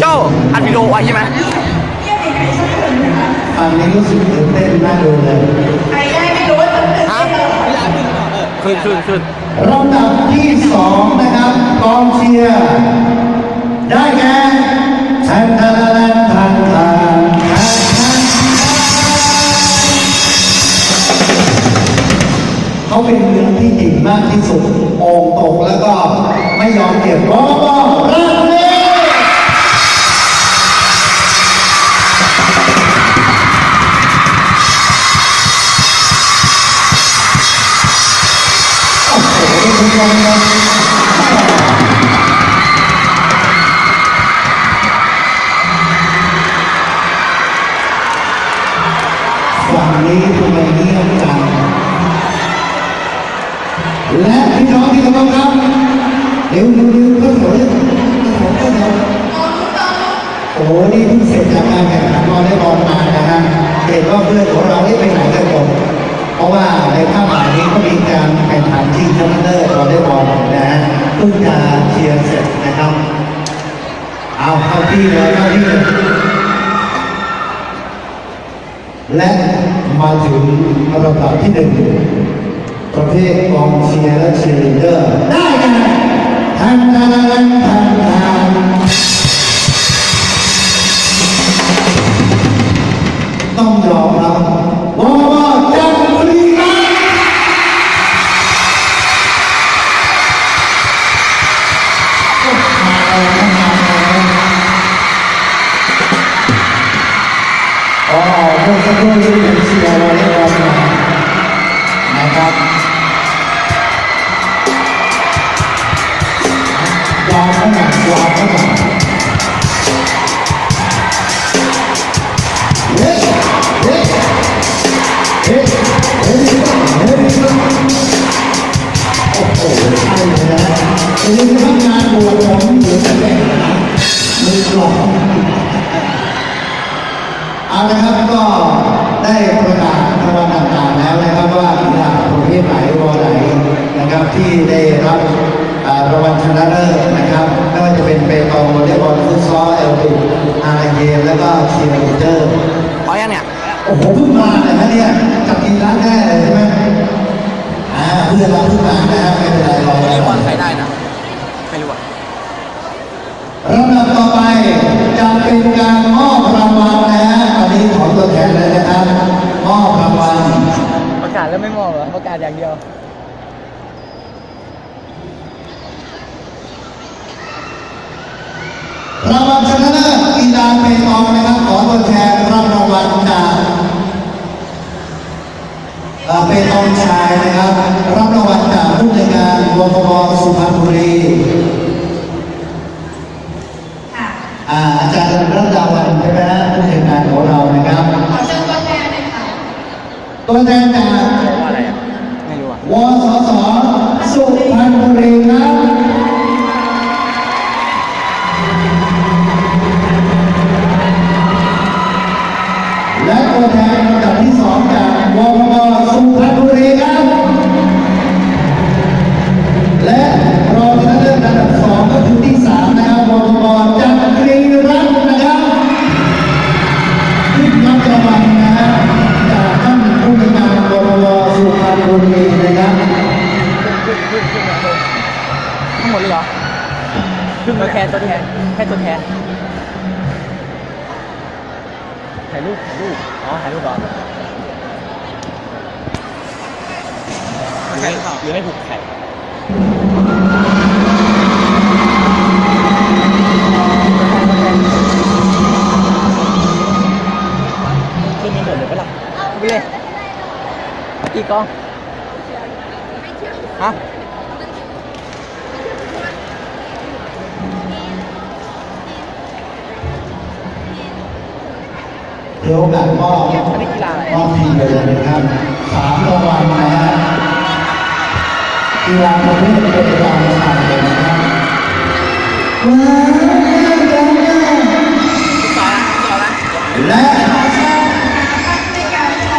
โจ้อัดวิดีโอไว้ใช่ไหมอันนี้รู้สึกตื่นเต้นน่าดูเลยฮะขึ้นขึ้นขึ้นลำดับที่สองนะครับกองเชียร์ได้แก่แทนทานทานทานเขาเป็นเมืองที่หญิงมากที่สุดโองตกแล้วก็ไม่ยอมเก็บรอบ ฝั่งนี้ทำไมเงียบจังและพี่น้องที่เคารพครับเร็วเร็วเร็วก็ถอยก็ถอยก็ถอยโอ้โหนี่เพิ่งเสร็จจากการแข่งขันวอลเลย์บอลมานะฮะเห็นว่าเพื่อนของเราได้ไปไหนกันหมด เพราะว่าในภาพหมานี้ก็มีการแข่งขันชิงแชมป์เลิศวอลเลย์บอลนะฮะเพิ่งจะเชียร์เสร็จนะครับ เอาเข้าที่เลยเข้าที่เลยและมาถึงระดับที่หนึ่งประเภทกองเชียร์และเชียร์ลีดเดอร์ได้กันทางทางทางทางทางต้อง อ๋อเมื่อสักครู่นี้เป็นเชียร์วอลเลยนะครับยอมเขาหน่อยยอมเขา เอาละครับก็ได้ประกาศรางวัลต่างๆแล้วนะครับว่ากีฬาประเภทไหนวอไหนนะครับที่ได้รับอ่ารางวัลชนะเลิศนะครับไม่ว่าจะเป็นเปตองวอลเลย์บอลฟุตซอลเอลบิอาร์เกมแล้วก็เชียร์ลีดเดอร์พอยังเนี่ยโอ้โหเพิ่งมาเลยนะเนี่ยจับกินร้านแน่เลยใช่ไหมอ่าเพื่อนเราเพิ่งมานะครับไม่เป็นไรรอวอลเลย์บอลไใครได้นะไม่รู้อะลำดับต่อไปจะ องเหรอประกาศอย่างเดียวรางวัลชนะเลิศกีฬาเปตองนะครับขอตัวแทนรับรางวัลจากเอ่อเปตองชายนะครับ รับรางวัลจากผู้จัดการวพบสุพรรณบุรีค่ะอ่าอาจารย์รัตดาวันใช่ไหมฮะผู้จัดการของเรานะครับขอเชิญตัวแทนเลยค่ะตัวแทนจาก ตัวแทนลำดับที่สองจากวพบสุพรรณบุรีครับ และรองชนะเลิศอันดับสองก็คือที่สามนะครับวพบจักรีรัตน์นะครับขึ้นรับรางวัลนะฮะจากท่านผู้บริการวพบสุพรรณบุรีนะครับทั้งหมดเลยเหรอตัวแทนตัวแทนแค่ตัวแทน ถ่ายรูปถ่ายรูปอ๋อถ่ายรูปเหรอหรือไม่หรือไม่ผูกแขนขึ้นมีหมดเลยปะล่ะไปเลยกี่กล้องฮะ เดี๋ยวแบบมอบอันนี้กีฬาอะไรมอบทีมไปเลยนะครับสามรางวัลนะฮะกีฬาประเภทเป็นกีฬาชายเลย